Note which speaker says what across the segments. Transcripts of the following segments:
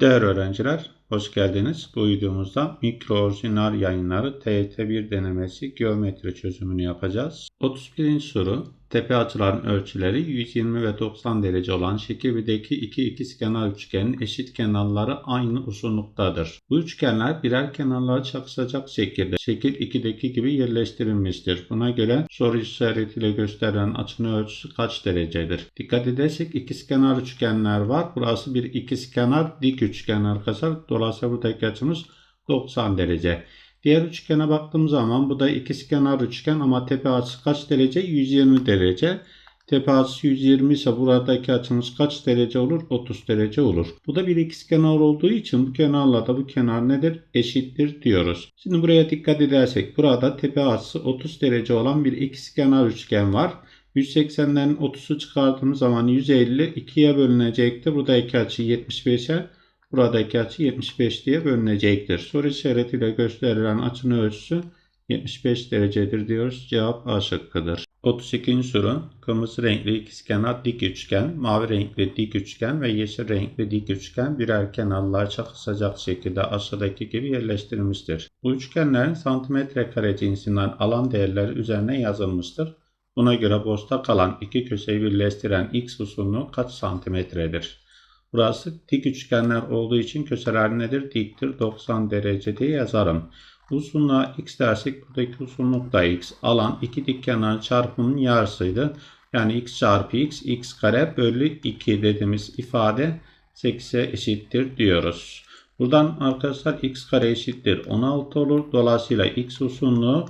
Speaker 1: Değerli öğrenciler, hoş geldiniz. Bu videomuzda mikro orijinal yayınları TYT1 denemesi geometri çözümünü yapacağız. 31. soru, tepe açıların ölçüleri 120 ve 90 derece olan şekil 1'deki iki ikizkenar üçgenin eşit kenarları aynı uzunluktadır. Bu üçgenler birer kenarları çakışacak şekilde şekil 2'deki gibi yerleştirilmiştir. Buna göre soru işaretiyle gösterilen açının ölçüsü kaç derecedir? Dikkat edersek ikizkenar üçgenler var. Burası bir ikizkenar dik üçgen arkadaşlar. Dolayısıyla buradaki açımız 90 derece. Diğer üçgene baktığım zaman bu da ikizkenar üçgen ama tepe açısı kaç derece? 120 derece. Tepe açısı 120 ise buradaki açımız kaç derece olur? 30 derece olur. Bu da bir ikizkenar olduğu için bu kenarla da bu kenar nedir? Eşittir diyoruz. Şimdi buraya dikkat edersek burada tepe açısı 30 derece olan bir ikizkenar üçgen var. 180'den 30'u çıkardığımız zaman 150 2'ye bölünecektir. Buradaki açı 75'e Buradaki açı 75 diye bölünecektir. Soru işaretiyle gösterilen açının ölçüsü 75 derecedir diyoruz. Cevap A şıkkıdır. 32. soru. Kırmızı renkli ikizkenar dik üçgen, mavi renkli dik üçgen ve yeşil renkli dik üçgen birer kenarlar çakışacak şekilde aşağıdaki gibi yerleştirilmiştir. Bu üçgenlerin santimetre kare cinsinden alan değerleri üzerine yazılmıştır. Buna göre boşta kalan iki köşeyi birleştiren x uzunluğu kaç santimetredir? Burası dik üçgenler olduğu için köşeler nedir? Diktir 90 derece diye yazarım. Uzunluğa x dersek buradaki uzunluk da x. Alan iki dik kenar çarpımının yarısıydı. Yani x çarpı x, x kare bölü 2 dediğimiz ifade 8'e eşittir diyoruz. Buradan arkadaşlar x kare eşittir 16 olur. Dolayısıyla x uzunluğu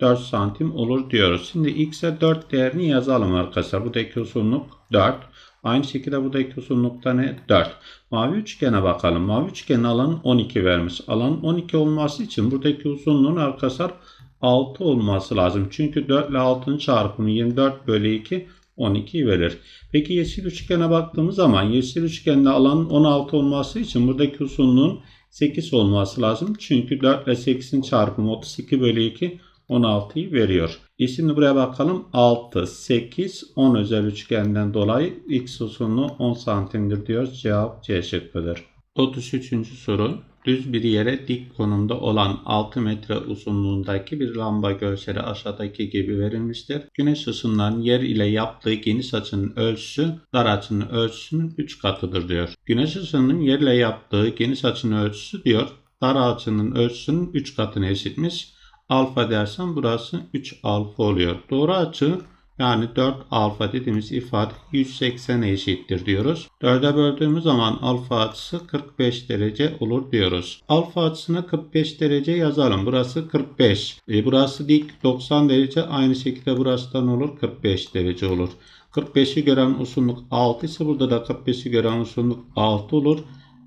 Speaker 1: 4 santim olur diyoruz. Şimdi x'e 4 değerini yazalım arkadaşlar. Buradaki uzunluk 4. Aynı şekilde buradaki uzunlukta ne? 4. Mavi üçgene bakalım. Mavi üçgenin alanı 12 vermiş. Alan 12 olması için buradaki uzunluğun arkadaşlar 6 olması lazım. Çünkü 4 ile 6'nın çarpımı 24 bölü 2 12 verir. Peki yeşil üçgene baktığımız zaman yeşil üçgende alanın 16 olması için buradaki uzunluğun 8 olması lazım. Çünkü 4 ile 8'in çarpımı 32 bölü 2 16'yı veriyor. E şimdi buraya bakalım. 6, 8, 10 özel üçgenden dolayı x uzunluğu 10 santimdir diyoruz. Cevap C şıkkıdır. 33. soru. Düz bir yere dik konumda olan 6 metre uzunluğundaki bir lamba görseli aşağıdaki gibi verilmiştir. Güneş ışınlarının yer ile yaptığı geniş açının ölçüsü dar açının ölçüsünün 3 katıdır diyor. Güneş ışınının yer ile yaptığı geniş açının ölçüsü diyor dar açının ölçüsünün 3 katına eşitmiş alfa dersem burası 3 alfa oluyor. Doğru açı yani 4 alfa dediğimiz ifade 180 eşittir diyoruz. 4'e böldüğümüz zaman alfa açısı 45 derece olur diyoruz. Alfa açısına 45 derece yazalım. Burası 45. E burası dik 90 derece. Aynı şekilde burası ne olur? 45 derece olur. 45'i gören uzunluk 6 ise burada da 45'i gören uzunluk 6 olur.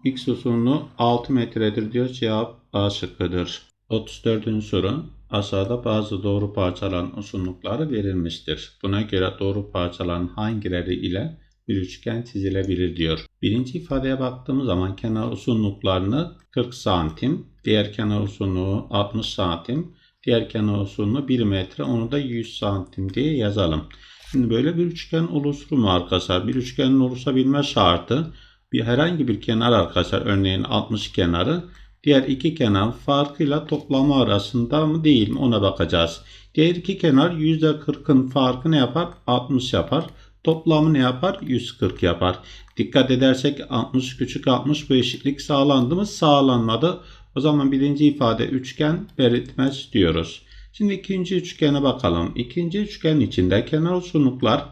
Speaker 1: X uzunluğu 6 metredir diyor. Cevap A şıkkıdır. 34. soru. Aşağıda bazı doğru parçalan uzunlukları verilmiştir. Buna göre doğru parçalan hangileri ile bir üçgen çizilebilir diyor. Birinci ifadeye baktığımız zaman kenar uzunluklarını 40 santim, diğer kenar uzunluğu 60 santim, diğer kenar uzunluğu 1 metre, onu da 100 santim diye yazalım. Şimdi böyle bir üçgen oluşur mu arkadaşlar? Bir üçgenin oluşabilme şartı bir herhangi bir kenar arkadaşlar örneğin 60 kenarı diğer iki kenar farkıyla toplamı arasında mı değil mi ona bakacağız. Diğer iki kenar %40'ın farkı ne yapar? 60 yapar. Toplamı ne yapar? 140 yapar. Dikkat edersek 60 küçük 60 bu eşitlik sağlandı mı? Sağlanmadı. O zaman birinci ifade üçgen belirtmez diyoruz. Şimdi ikinci üçgene bakalım. İkinci üçgen içinde kenar uzunluklar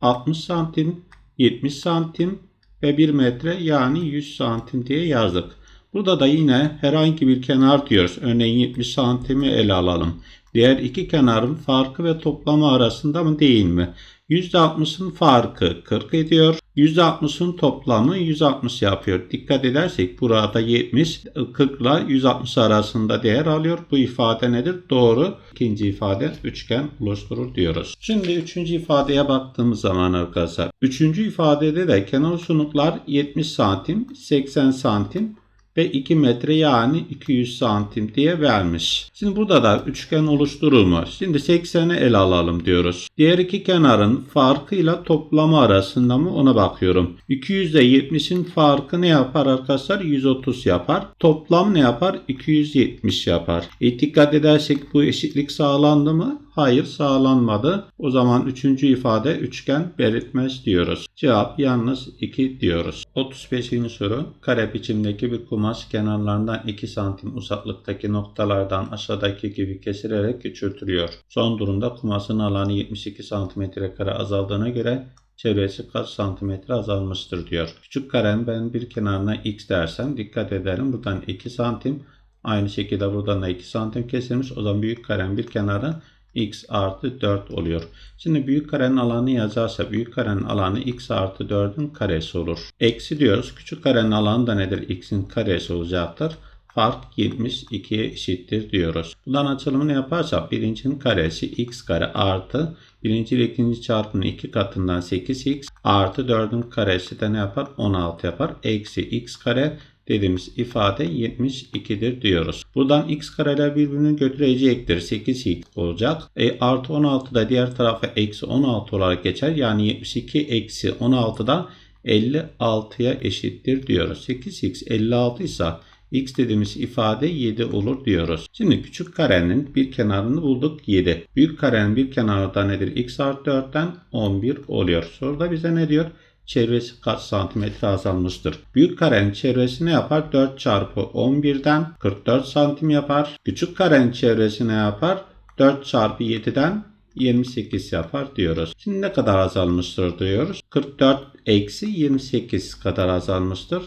Speaker 1: 60 santim, 70 santim ve 1 metre yani 100 santim diye yazdık. Burada da yine herhangi bir kenar diyoruz. Örneğin 70 santimi ele alalım. Diğer iki kenarın farkı ve toplamı arasında mı değil mi? %60'ın farkı 40 ediyor. %60'ın toplamı 160 yapıyor. Dikkat edersek burada 70 40 ile 160 arasında değer alıyor. Bu ifade nedir? Doğru. İkinci ifade üçgen oluşturur diyoruz. Şimdi üçüncü ifadeye baktığımız zaman arkadaşlar. Üçüncü ifadede de kenar uzunluklar 70 santim, 80 santim ve 2 metre yani 200 santim diye vermiş. Şimdi burada da üçgen oluşturur mu? Şimdi 80'i ele alalım diyoruz. Diğer iki kenarın farkıyla toplamı arasında mı ona bakıyorum. 200 ile 70'in farkı ne yapar arkadaşlar? 130 yapar. Toplam ne yapar? 270 yapar. E, dikkat edersek bu eşitlik sağlandı mı? Hayır sağlanmadı. O zaman üçüncü ifade üçgen belirtmez diyoruz. Cevap yalnız 2 diyoruz. 35. soru. Kare biçimdeki bir kumaş kenarlarından 2 santim uzaklıktaki noktalardan aşağıdaki gibi kesilerek küçültülüyor. Son durumda kumaşın alanı 72 santimetre kare azaldığına göre çevresi kaç santimetre azalmıştır diyor. Küçük karen ben bir kenarına x dersem dikkat edelim buradan 2 santim aynı şekilde buradan da 2 santim kesilmiş. O zaman büyük karen bir kenarın x artı 4 oluyor. Şimdi büyük karenin alanı yazarsa büyük karenin alanı x artı 4'ün karesi olur. Eksi diyoruz. Küçük karenin alanı da nedir? x'in karesi olacaktır. Fark 72'ye eşittir diyoruz. Bundan açılımını yaparsak birincinin karesi x kare artı birinci ile ikinci çarpımın iki katından 8x artı 4'ün karesi de ne yapar? 16 yapar. Eksi x kare dediğimiz ifade 72'dir diyoruz. Buradan x kareler birbirini götürecektir. 8x olacak. E, artı 16 da diğer tarafa eksi 16 olarak geçer. Yani 72 eksi 16'da 56'ya eşittir diyoruz. 8x 56 ise x dediğimiz ifade 7 olur diyoruz. Şimdi küçük karenin bir kenarını bulduk 7. Büyük karenin bir kenarı da nedir? x artı 4'ten 11 oluyor. Soruda bize ne diyor? Çevresi kaç santimetre azalmıştır. Büyük karenin çevresi ne yapar? 4 çarpı 11'den 44 santim yapar. Küçük karenin çevresi ne yapar? 4 çarpı 7'den 28 yapar diyoruz. Şimdi ne kadar azalmıştır diyoruz. 44 eksi 28 kadar azalmıştır.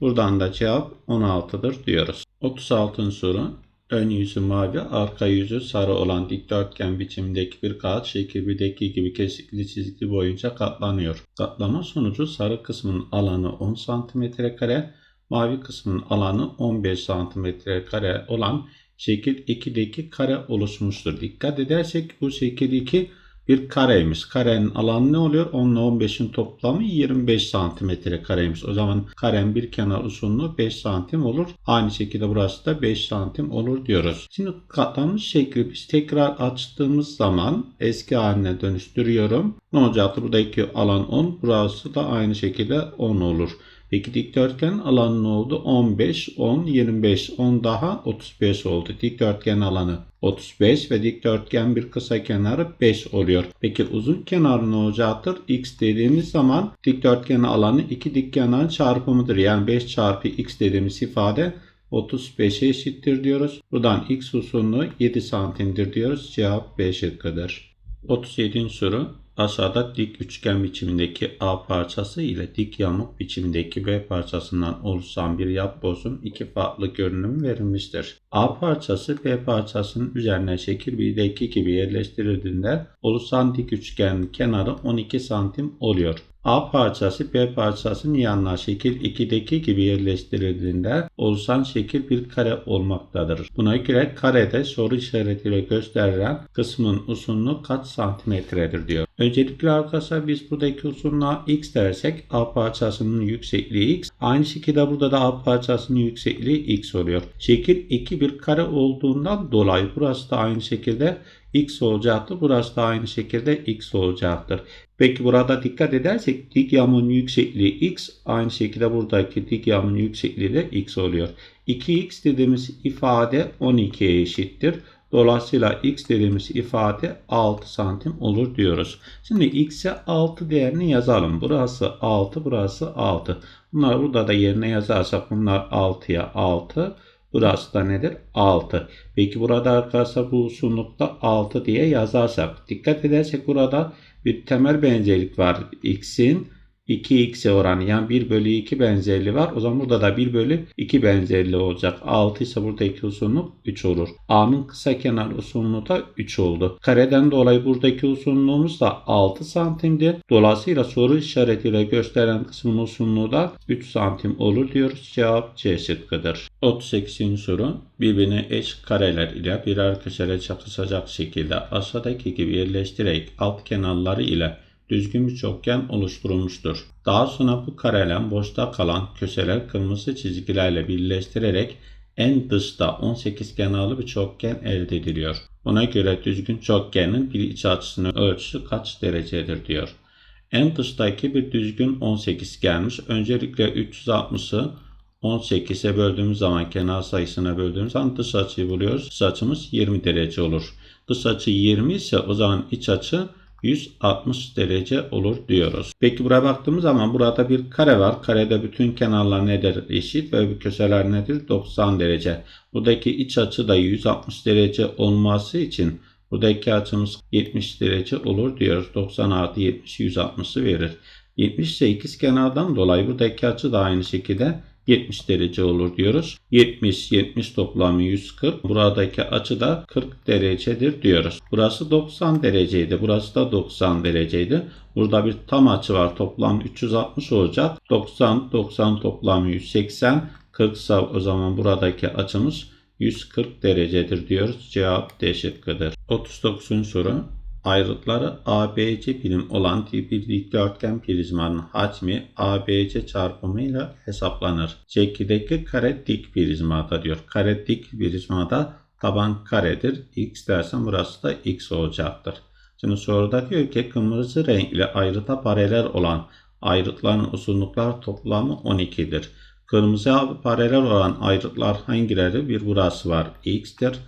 Speaker 1: Buradan da cevap 16'dır diyoruz. 36. soru. Ön yüzü mavi, arka yüzü sarı olan dikdörtgen biçimindeki bir kağıt şekil 1'deki gibi kesikli çizgi boyunca katlanıyor. Katlama sonucu sarı kısmın alanı 10 cm kare, mavi kısmın alanı 15 cm kare olan şekil 2'deki kare oluşmuştur. Dikkat edersek bu şekil 2 bir kareymiş. Karenin alanı ne oluyor? 10 ile 15'in toplamı 25 santimetre kareymiş. O zaman karen bir kenar uzunluğu 5 santim olur. Aynı şekilde burası da 5 santim olur diyoruz. Şimdi katlanmış şekli biz tekrar açtığımız zaman eski haline dönüştürüyorum. Ne olacaktır? Buradaki alan 10. Burası da aynı şekilde 10 olur. Peki dikdörtgen alanı ne oldu? 15, 10, 25, 10 daha 35 oldu. Dikdörtgen alanı 35 ve dikdörtgen bir kısa kenarı 5 oluyor. Peki uzun kenarı ne olacaktır? X dediğimiz zaman dikdörtgen alanı iki dik kenarın çarpımıdır. Yani 5 çarpı x dediğimiz ifade 35'e eşittir diyoruz. Buradan x uzunluğu 7 santimdir diyoruz. Cevap B şıkkıdır. 37. soru Aşağıda dik üçgen biçimindeki A parçası ile dik yamuk biçimindeki B parçasından oluşan bir yapbozun iki farklı görünüm verilmiştir. A parçası B parçasının üzerine şekil 1'deki gibi yerleştirildiğinde oluşan dik üçgenin kenarı 12 santim oluyor. A parçası B parçasının yanına şekil 2'deki gibi yerleştirildiğinde oluşan şekil bir kare olmaktadır. Buna göre karede soru işaretiyle gösterilen kısmın uzunluğu kaç santimetredir diyor. Öncelikle arkadaşlar biz buradaki uzunluğa x dersek A parçasının yüksekliği x. Aynı şekilde burada da A parçasının yüksekliği x oluyor. Şekil 2 bir kare olduğundan dolayı burası da aynı şekilde x olacaktır. Burası da aynı şekilde x olacaktır. Peki burada dikkat edersek dik yamuğun yüksekliği x aynı şekilde buradaki dik yamuğun yüksekliği de x oluyor. 2x dediğimiz ifade 12'ye eşittir. Dolayısıyla x dediğimiz ifade 6 santim olur diyoruz. Şimdi x'e 6 değerini yazalım. Burası 6, burası 6. Bunlar burada da yerine yazarsak bunlar 6'ya 6. Burası da nedir? 6. Peki burada arkadaşlar bu uzunlukta 6 diye yazarsak. Dikkat edersek burada bir temel benzerlik var. X'in 2x'e oranı yani 1 bölü 2 benzerliği var. O zaman burada da 1 bölü 2 benzerliği olacak. 6 ise buradaki uzunluk 3 olur. A'nın kısa kenar uzunluğu da 3 oldu. Kareden dolayı buradaki uzunluğumuz da 6 santimdir. Dolayısıyla soru işaretiyle gösteren kısmın uzunluğu da 3 santim olur diyoruz. Cevap C şıkkıdır. 38. soru birbirine eş kareler ile birer köşele çakışacak şekilde aşağıdaki gibi yerleştirerek alt kenarları ile düzgün bir çokgen oluşturulmuştur. Daha sonra bu kareler boşta kalan köşeler kırmızı çizgilerle birleştirerek en dışta 18 kenarlı bir çokgen elde ediliyor. Buna göre düzgün çokgenin bir iç açısının ölçüsü kaç derecedir diyor. En dıştaki bir düzgün 18 gelmiş. Öncelikle 360'ı 18'e böldüğümüz zaman kenar sayısına böldüğümüz zaman dış açıyı buluyoruz. Dış açımız 20 derece olur. Dış açı 20 ise o zaman iç açı 160 derece olur diyoruz. Peki buraya baktığımız zaman burada bir kare var. Karede bütün kenarlar nedir? Eşit ve köşeler nedir? 90 derece. Buradaki iç açı da 160 derece olması için buradaki açımız 70 derece olur diyoruz. 90 artı 70 160'ı verir. 70 ise ikizkenardan dolayı buradaki açı da aynı şekilde 70 derece olur diyoruz. 70 70 toplamı 140. Buradaki açı da 40 derecedir diyoruz. Burası 90 dereceydi. Burası da 90 dereceydi. Burada bir tam açı var. Toplam 360 olacak. 90 90 toplamı 180. 40 ise o zaman buradaki açımız 140 derecedir diyoruz. Cevap D şıkkıdır. 39. soru Ayrıtları ABC birim olan bir dikdörtgen prizmanın hacmi ABC çarpımıyla hesaplanır. Şekildeki kare dik prizmada diyor. Kare dik prizmada taban karedir. X dersen burası da X olacaktır. Şimdi soruda diyor ki kırmızı renkli ayrıta paralel olan ayrıtların uzunluklar toplamı 12'dir. Kırmızı paralel olan ayrıtlar hangileri? Bir burası var x'tir.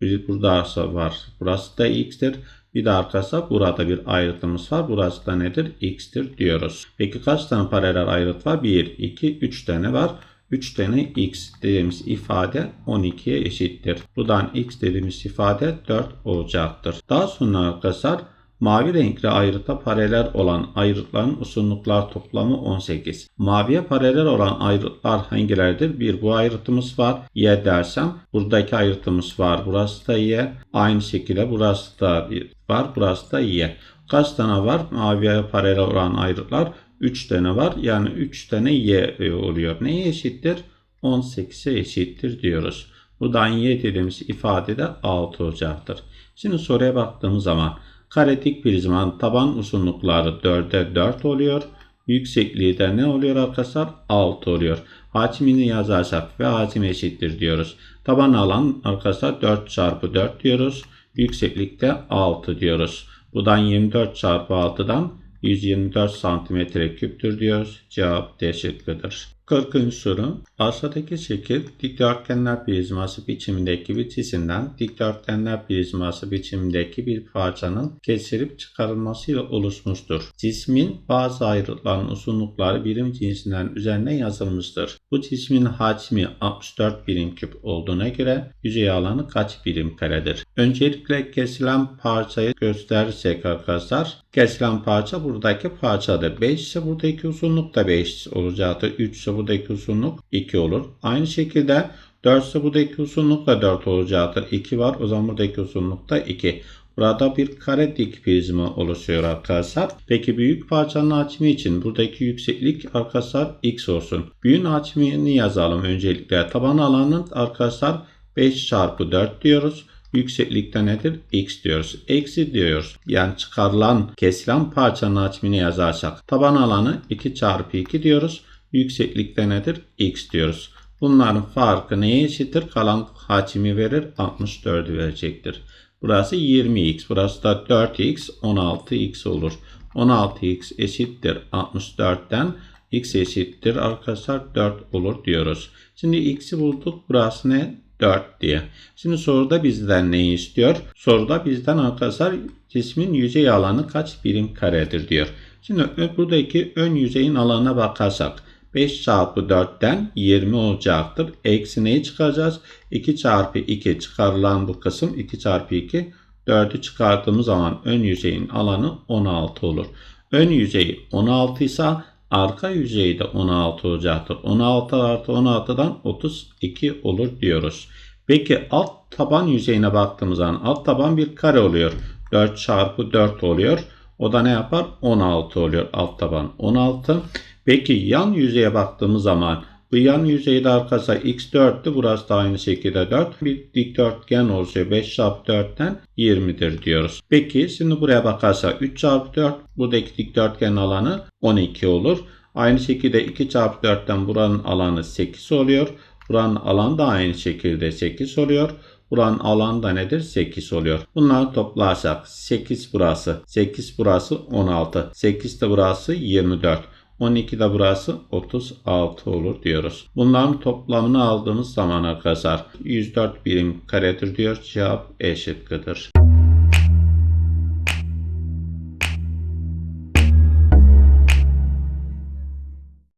Speaker 1: Bir burada var. Burası da x'tir. Bir de arkadaşlar burada bir ayrıtımız var. Burası da nedir? X'tir diyoruz. Peki kaç tane paralel ayrıt var? 1, 2, 3 tane var. 3 tane x dediğimiz ifade 12'ye eşittir. Buradan x dediğimiz ifade 4 olacaktır. Daha sonra arkadaşlar Mavi renkli ayrıta paralel olan ayrıtların uzunluklar toplamı 18. Maviye paralel olan ayrıtlar hangilerdir? Bir bu ayrıtımız var. Y dersem buradaki ayrıtımız var. Burası da Y. Aynı şekilde burası da var. Burası da Y. Kaç tane var? Maviye paralel olan ayrıtlar 3 tane var. Yani 3 tane Y oluyor. Neye eşittir? 18'e eşittir diyoruz. Buradan Y dediğimiz ifade de 6 olacaktır. Şimdi soruya baktığımız zaman Karetik prizmanın taban uzunlukları 4'e 4 oluyor. Yüksekliği de ne oluyor arkadaşlar? 6 oluyor. Hacmini yazarsak ve hacim eşittir diyoruz. Taban alan arkadaşlar 4 çarpı 4 diyoruz. Yükseklikte 6 diyoruz. Buradan 24 çarpı 6'dan 124 santimetre küptür diyoruz. Cevap D şıkkıdır. 40. soru. Aşağıdaki şekil dikdörtgenler prizması biçimindeki bir cisimden dikdörtgenler prizması biçimindeki bir parçanın kesilip çıkarılmasıyla oluşmuştur. Cismin bazı ayrıtların uzunlukları birim cinsinden üzerine yazılmıştır. Bu cismin hacmi 64 birim küp olduğuna göre yüzey alanı kaç birim karedir? Öncelikle kesilen parçayı gösterirsek arkadaşlar kesilen parça buradaki parçadır. 5 ise buradaki uzunluk da 5 olacaktır. 3 ise buradaki uzunluk 2 olur. Aynı şekilde 4 ise buradaki uzunluk da 4 olacaktır. 2 var. O zaman buradaki uzunluk da 2. Burada bir kare dik prizma oluşuyor arkadaşlar. Peki büyük parçanın hacmi için buradaki yükseklik arkadaşlar x olsun. Büyüğün hacmini yazalım öncelikle. Taban alanının arkadaşlar 5 çarpı 4 diyoruz. Yükseklikte nedir? X diyoruz. Eksi diyoruz. Yani çıkarılan, kesilen parçanın hacmini yazarsak taban alanı 2 çarpı 2 diyoruz. Yükseklikte nedir? X diyoruz. Bunların farkı neye eşittir? Kalan hacmi verir. 64'ü verecektir. Burası 20x. Burası da 4x. 16x olur. 16x eşittir 64'ten x eşittir arkadaşlar 4 olur diyoruz. Şimdi x'i bulduk. Burası ne? 4 diye. Şimdi soruda bizden ne istiyor? Soruda bizden arkadaşlar cismin yüzey alanı kaç birim karedir diyor. Şimdi buradaki ön yüzeyin alanına bakarsak 5 çarpı 4'ten 20 olacaktır. Eksi neyi çıkaracağız? 2 çarpı 2 çıkarılan bu kısım 2 çarpı 2 4'ü çıkardığımız zaman ön yüzeyin alanı 16 olur. Ön yüzey 16 ise arka yüzeyi de 16 olacaktır. 16 artı 16'dan 32 olur diyoruz. Peki alt taban yüzeyine baktığımız zaman alt taban bir kare oluyor. 4 çarpı 4 oluyor. O da ne yapar? 16 oluyor alt taban 16. Peki yan yüzeye baktığımız zaman bu yan yüzeyde arkadaşlar x4'tü. Burası da aynı şekilde 4. Bir dikdörtgen oluşuyor. 5 çarpı 4'ten 20'dir diyoruz. Peki şimdi buraya bakarsak 3 çarpı 4 buradaki dikdörtgen alanı 12 olur. Aynı şekilde 2 çarpı 4'ten buranın alanı 8 oluyor. Buranın alanı da aynı şekilde 8 oluyor. Buranın alanı da nedir? 8 oluyor. Bunları toplarsak 8 burası, 8 burası 16, 8 de burası 24. 12 de burası 36 olur diyoruz. Bunların toplamını aldığımız zaman arkadaşlar 104 birim karedir diyor. Cevap E şıkkıdır.